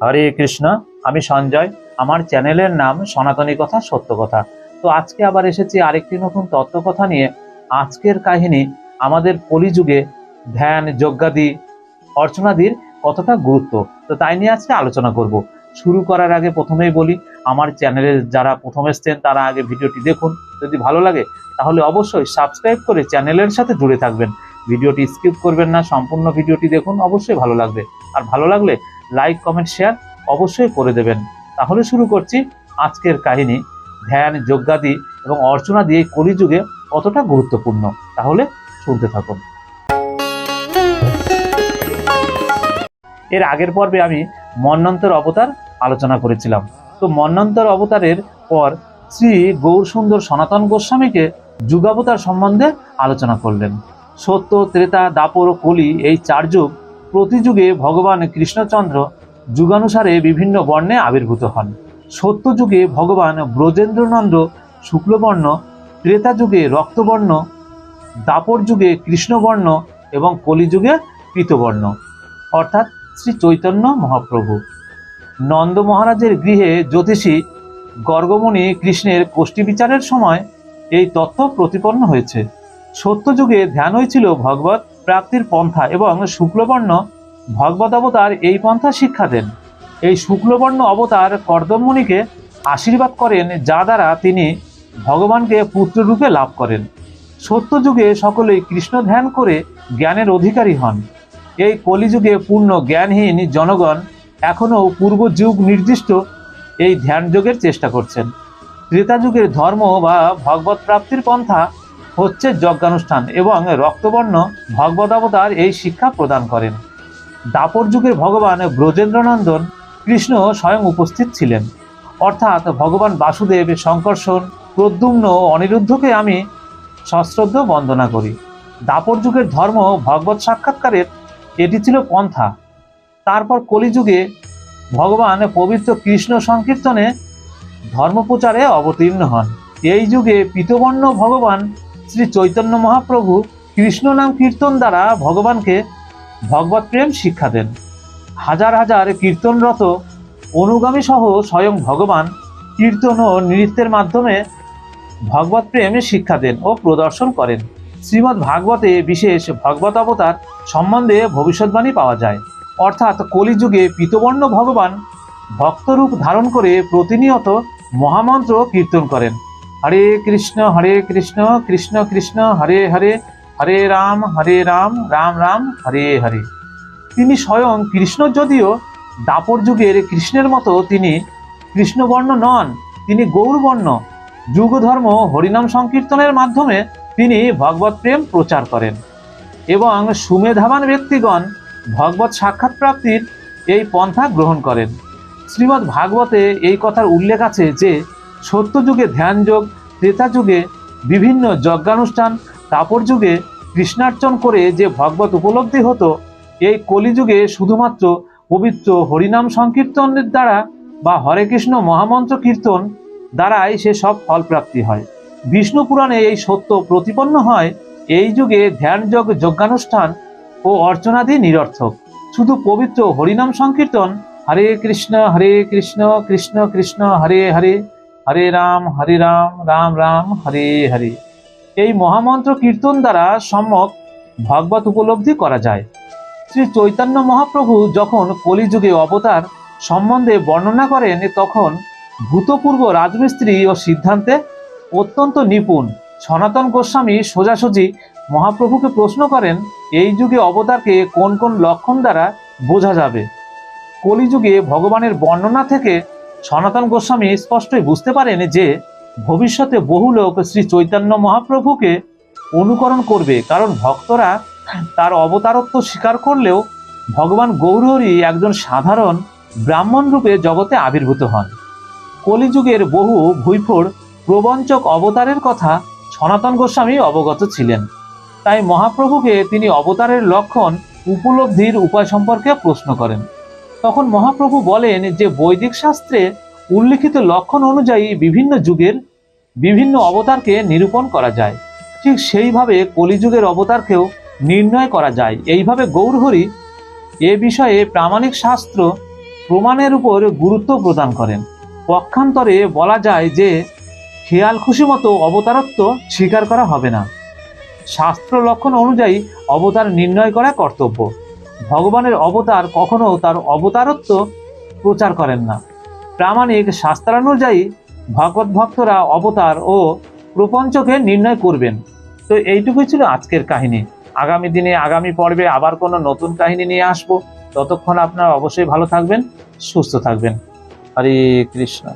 হরে কৃষ্ণ, আমি সঞ্জয়, আমার চ্যানেলের নাম সনাতনী কথা, সত্য কথা। তো আজকে আবার এসেছি আরেকটি নতুন তত্ত্বকথা নিয়ে। আজকের কাহিনী আমাদের কলিযুগে ধ্যান, যজ্ঞাদি, অর্চনাদির কতটা গুরুত্ব। তো তাই নিয়ে আজকে আলোচনা করব। শুরু করার আগে প্রথমেই বলি, আমার চ্যানেলে যারা প্রথম এসছেন, তারা আগে ভিডিওটি দেখুন। যদি ভালো লাগে, তাহলে অবশ্যই সাবস্ক্রাইব করে চ্যানেলের সাথে জুড়ে থাকবেন। ভিডিওটি স্কিপ করবেন না, সম্পূর্ণ ভিডিওটি দেখুন, অবশ্যই ভালো লাগবে। আর ভালো লাগলে লাইক কমেন্ট শেয়ার অবশ্যই করে দেবেন। তাহলে শুরু করছি আজকের কাহিনী। ধ্যান, যজ্ঞাদি এবং অর্চনা দিয়ে কলিযুগে কতটা গুরুত্বপূর্ণ, তাহলে শুনতে থাকুন। এর আগের পর্বে আমি মন্বন্তর অবতার আলোচনা করেছিলাম। তো মন্বন্তর অবতারের পর শ্রী গৌর সুন্দর সনাতন গোস্বামীকে যুগাবতার সম্বন্ধে আলোচনা করলেন। সত্য, ত্রেতা, দাপর ও কলি এই চার যুগ প্রতি যুগে ভগবান কৃষ্ণচন্দ্র যুগানুসারে বিভিন্ন বর্ণে আবির্ভূত হন। সত্য যুগে ভগবান ব্রজেন্দ্রনন্দ শুক্লবর্ণ ত্রেতা যুগে রক্তবর্ণ দাপর যুগে কৃষ্ণবর্ণ এবং কলিযুগে পীতবর্ণ। অর্থাৎ শ্রী চৈতন্য মহাপ্রভু। নন্দ মহারাজের গৃহে জ্যোতিষী গর্গমণি কৃষ্ণের কোষ্ঠী বিচারের সময় এই তত্ত্ব প্রতিপন্ন হয়েছে। সত্যযুগে ধ্যান হয়েছিল ভগবত প্রাপ্তির পন্থা এবং শুক্লবর্ণ ভগবত অবতার এই পন্থা শিক্ষা দেন। এই শুক্লবর্ণ অবতার কর্দমমণিকে আশীর্বাদ করেন, যা দ্বারা তিনি ভগবানকে পুত্ররূপে লাভ করেন। সত্যযুগে সকলেই কৃষ্ণ ধ্যান করে জ্ঞানের অধিকারী হন। এই কলিযুগে পূর্ণ জ্ঞানহীন জনগণ এখনও পূর্ব যুগ নির্দিষ্ট এই ধ্যানযোগের চেষ্টা করছেন। ত্রেতা যুগের ধর্ম বা ভগবত প্রাপ্তির পন্থা হচ্ছে যজ্ঞানুষ্ঠান এবং রক্তবর্ণ ভগবদাবতার এই শিক্ষা প্রদান করেন। দাপর যুগের ভগবান ব্রজেন্দ্রনন্দন কৃষ্ণ স্বয়ং উপস্থিত ছিলেন। অর্থাৎ ভগবান বাসুদেব শঙ্কর্ষণ প্রদ্যুম্ন অনিরুদ্ধকে আমি সশ্রদ্ধ বন্দনা করি। দাপর যুগের ধর্ম ভগবত সাক্ষাৎকারের, এটি ছিল পন্থা। তারপর কলিযুগে ভগবান পবিত্র কৃষ্ণ সংকীর্তনে ধর্মপ্রচারে অবতীর্ণ হন। এই যুগে পীতবর্ণ ভগবান শ্রী চৈতন্য মহাপ্রভু কৃষ্ণ নাম কীর্তন দ্বারা ভগবানকে ভগবত প্রেম শিক্ষা দেন। হাজার হাজার কীর্তনরত অনুগামী সহ স্বয়ং ভগবান কীর্তন ও নৃত্যের মাধ্যমে ভগবত প্রেম শিক্ষা দেন ও প্রদর্শন করেন। শ্রীমদ্ ভাগবতে বিশেষ ভগবত অবতার সম্বন্ধে ভবিষ্যৎবাণী পাওয়া যায়। অর্থাৎ কলিযুগে পীতবর্ণ ভগবান ভক্তরূপ ধারণ করে প্রতিনিয়ত মহামন্ত্র কীর্তন করেন। হরে কৃষ্ণ হরে কৃষ্ণ কৃষ্ণ কৃষ্ণ, হরে হরে হরে রাম হরে রাম রাম রাম, হরে হরে। তিনি স্বয়ং কৃষ্ণ যদিও দাপর যুগের কৃষ্ণের মতো তিনি কৃষ্ণবর্ণ নন, তিনি গৌরবর্ণ। যুগ ধর্ম হরিনাম সংকীর্তনের মাধ্যমে তিনি ভগবত প্রেম প্রচার করেন। এবং সুমেধাবান ব্যক্তিগণ ভগবত সাক্ষাৎ প্রাপ্তির এই পন্থা গ্রহণ করেন। শ্রীমদ্ ভাগবতে এই কথার উল্লেখ আছে যে সত্যযুগে ধ্যানযোগ ত্রেতা যুগে বিভিন্ন যজ্ঞানুষ্ঠান তাপর যুগে কৃষ্ণার্চন করে যে ভগবত উপলব্ধি হতো, এই কলিযুগে শুধুমাত্র পবিত্র হরিনাম সংকীর্তনের দ্বারা বা হরে কৃষ্ণ মহামন্ত্র কীর্তন দ্বারাই সে সব ফল প্রাপ্তি হয়। বিষ্ণু পুরাণে এই সত্য প্রতিপন্ন হয়, এই যুগে ধ্যানযোগ, যজ্ঞানুষ্ঠান ও অর্চনাদি নিরর্থক। শুধু পবিত্র হরিনাম সংকীর্তন, হরে কৃষ্ণ হরে কৃষ্ণ কৃষ্ণ কৃষ্ণ, হরে হরে হরে রাম হরে রাম রাম রাম, হরে হরে। এই মহামন্ত্র কীর্তন দ্বারা সম্যক ভগবত উপলব্ধি করা যায়। শ্রী চৈতন্য মহাপ্রভু যখন কলিযুগে অবতার সম্বন্ধে বর্ণনা করেন, তখন ভূতপূর্ব রাজমিস্ত্রি ও সিদ্ধান্তে অত্যন্ত নিপুণ সনাতন গোস্বামী সোজাসুজি মহাপ্রভুকে প্রশ্ন করেন, এই যুগে অবতারকে কোন কোন লক্ষণ দ্বারা বোঝা যাবে? কলিযুগে ভগবানের বর্ণনা থেকে সনাতন গোস্বামী স্পষ্টই বুঝতে পারেন যে ভবিষ্যতে বহু লোক শ্রী চৈতন্য মহাপ্রভুকে অনুকরণ করবে, কারণ ভক্তরা তার অবতারত্ব স্বীকার করলেও ভগবান গৌরহরি একজন সাধারণ ব্রাহ্মণ রূপে জগতে আবির্ভূত হন। কলিযুগের বহু ভুইফোড় প্রবঞ্চক অবতারের কথা সনাতন গোস্বামী অবগত ছিলেন। তাই মহাপ্রভুকে তিনি অবতারের লক্ষণ উপলব্ধির উপায় সম্পর্কে প্রশ্ন করেন। তখন মহাপ্রভু বলেন যে বৈদিক শাস্ত্রে উল্লিখিত লক্ষণ অনুযায়ী বিভিন্ন যুগের বিভিন্ন অবতারকে নিরূপণ করা যায়। ঠিক সেইভাবে কলিযুগের অবতারকেও নির্ণয় করা যায়। এইভাবে গৌরহরি এ বিষয়ে প্রামাণিক শাস্ত্র প্রমাণের উপর গুরুত্ব প্রদান করেন। পক্ষান্তরে বলা যায় যে খেয়াল খুশি মতো অবতারত্ব স্বীকার করা হবে না। শাস্ত্র লক্ষণ অনুযায়ী অবতার নির্ণয় করা কর্তব্য। ভগবানের অবতার কখনো তার অবতারত্ব প্রচার করেন না। প্রামাণিক শাস্ত্রানুযায়ী ভগবত ভক্তরা অবতার ও প্রপঞ্চকে নির্ণয় করবেন। তো এইটুকুই ছিল আজকের কাহিনী। আগামী দিনে, আগামী পর্বে আবার কোনো নতুন কাহিনী নিয়ে আসব। ততক্ষণ আপনারা অবশ্যই ভালো থাকবেন, সুস্থ থাকবেন। হরে কৃষ্ণ।